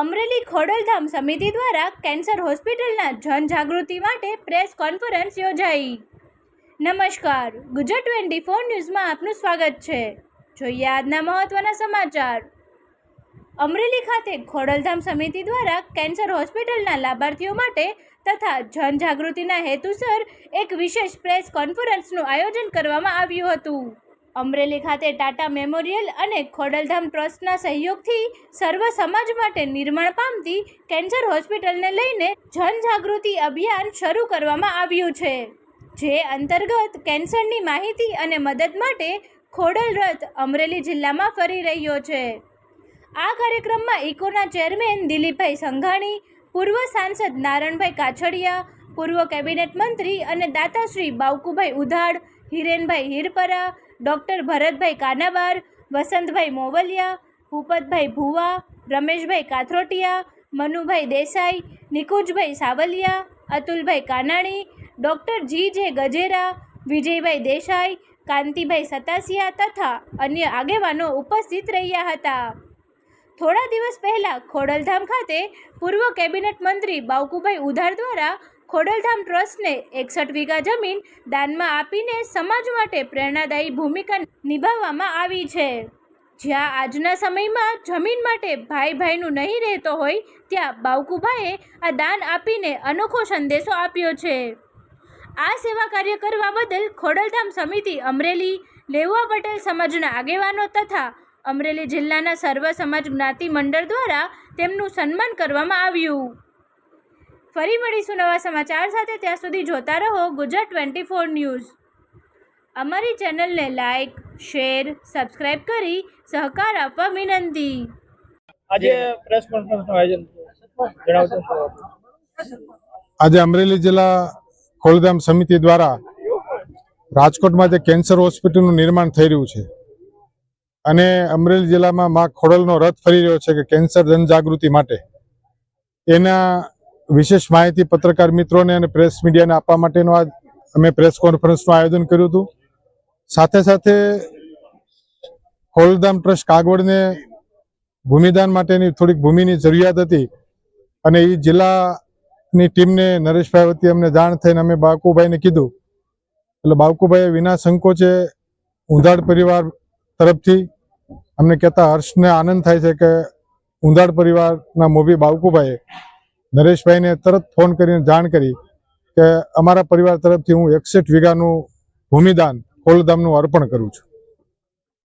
અમરેલી ખોડલધામ સમિતિ દ્વારા કેન્સર હોસ્પિટલના જનજાગૃતિ માટે પ્રેસ કોન્ફરન્સ યોજાઈ. નમસ્કાર. ગુજરાત ટ્વેન્ટી ફોર ન્યૂઝમાં આપનું સ્વાગત છે. જોઈએ આજના મહત્વના સમાચાર. અમરેલી ખાતે ખોડલધામ સમિતિ દ્વારા કેન્સર હોસ્પિટલના લાભાર્થીઓ માટે તથા જનજાગૃતિના હેતુસર એક વિશેષ પ્રેસ કોન્ફરન્સનું આયોજન કરવામાં આવ્યું હતું. અમરેલી ખાતે ટાટા મેમોરિયલ અને ખોડલધામ ટ્રસ્ટના સહયોગથી સર્વ સમાજ માટે નિર્માણ પામતી કેન્સર હોસ્પિટલને લઈને જનજાગૃતિ અભિયાન શરૂ કરવામાં આવ્યું છે, જે અંતર્ગત કેન્સરની માહિતી અને મદદ માટે ખોડલ રથ અમરેલી જિલ્લામાં ફરી રહ્યો છે. આ કાર્યક્રમમાં ઇકોના ચેરમેન દિલીપભાઈ સંઘાણી, પૂર્વ સાંસદ નારણભાઈ કાછડિયા, પૂર્વ કેબિનેટ મંત્રી અને દાતાશ્રી Bavkubhai Udhad, Hirenbhai Hirpara doctor Bharatbhai Kanabar, Vasantbhai Movaliya, Bhupatbhai Bhuva, Rameshbhai Kathrotiya, Manubhai Desai, Nikunjbhai Savaliya, Atulbhai Kanani, doctor G J Gajera, Vijaybhai Desai, Kantibhai Satasiya તથા અન્ય આગેવાનો ઉપસ્થિત રહ્યા હતા. થોડા દિવસ પહેલાં ખોડલધામ ખાતે પૂર્વ કેબિનેટ મંત્રી બાવકુભાઈ ઉધાર દ્વારા ખોડલધામ ટ્રસ્ટને એકસઠ વીઘા જમીન દાનમાં આપીને સમાજ માટે પ્રેરણાદાયી ભૂમિકા નિભાવવામાં આવી છે. જ્યાં આજના સમયમાં જમીન માટે ભાઈ ભાઈનું નહીં રહેતો હોય, ત્યાં બાવકુભાઈએ આ દાન આપીને અનોખો સંદેશો આપ્યો છે. આ સેવા કાર્ય કરવા બદલ ખોડલધામ સમિતિ અમરેલી લેવા પટેલ સમાજના આગેવાનો તથા અમરેલી જિલ્લાના સર્વ સમાજ જ્ઞાતિ મંડળ દ્વારા તેમનું સન્માન કરવામાં આવ્યું. ફરી મળીશું નવા સમાચાર સાથે. ત્યાં સુધી જોતા રહો ગુજરાત ટ્વેન્ટી ફોર ન્યૂઝ. અમારી ચેનલને લાઇક શેર સબસ્ક્રાઇબ કરી સહકાર આપવા વિનંતી. આજે પ્રેસ કોન્ફરન્સનું આયોજન? આજે અમરેલી જિલ્લા ખોલધામ સમિતિ દ્વારા રાજકોટમાં જે કેન્સર હોસ્પિટલનું નિર્માણ થઈ રહ્યું છે અને અમરેલી જિલ્લામાં મા ખોડલનો રથ ફરી રહ્યો છે કે કેન્સર જનજાગૃતિ માટે. એના વિશેષ માહિતી પત્રકાર મિત્રોને અને પ્રેસ મીડિયાને આપવા માટેનું આ અમે પ્રેસ કોન્ફરન્સનું આયોજન કર્યું હતું. સાથે સાથે ખોલધામ ટ્રસ્ટ કાગવડને ભૂમિદાન માટેની થોડીક ભૂમિની જરૂરિયાત હતી અને એ જિલ્લાની ટીમને નરેશભાઈ વતી અમને જાણ થઈને અમે બાવકુભાઈને કીધું. એટલે બાવકુભાઈએ વિના સંકોચે ઉંધાડ પરિવાર તરફથી અમને કહેતા હર્ષને આનંદ થાય છે કે ઉંધાડ પરિવારના મોભી બાવકુભાઈએ નરેશભાઈને તરત ફોન કરીને જાણ કરી કે અમારા પરિવાર તરફથી હું એકસઠ વીઘાનું ભૂમિદાન કોલધામનું અર્પણ કરું છું.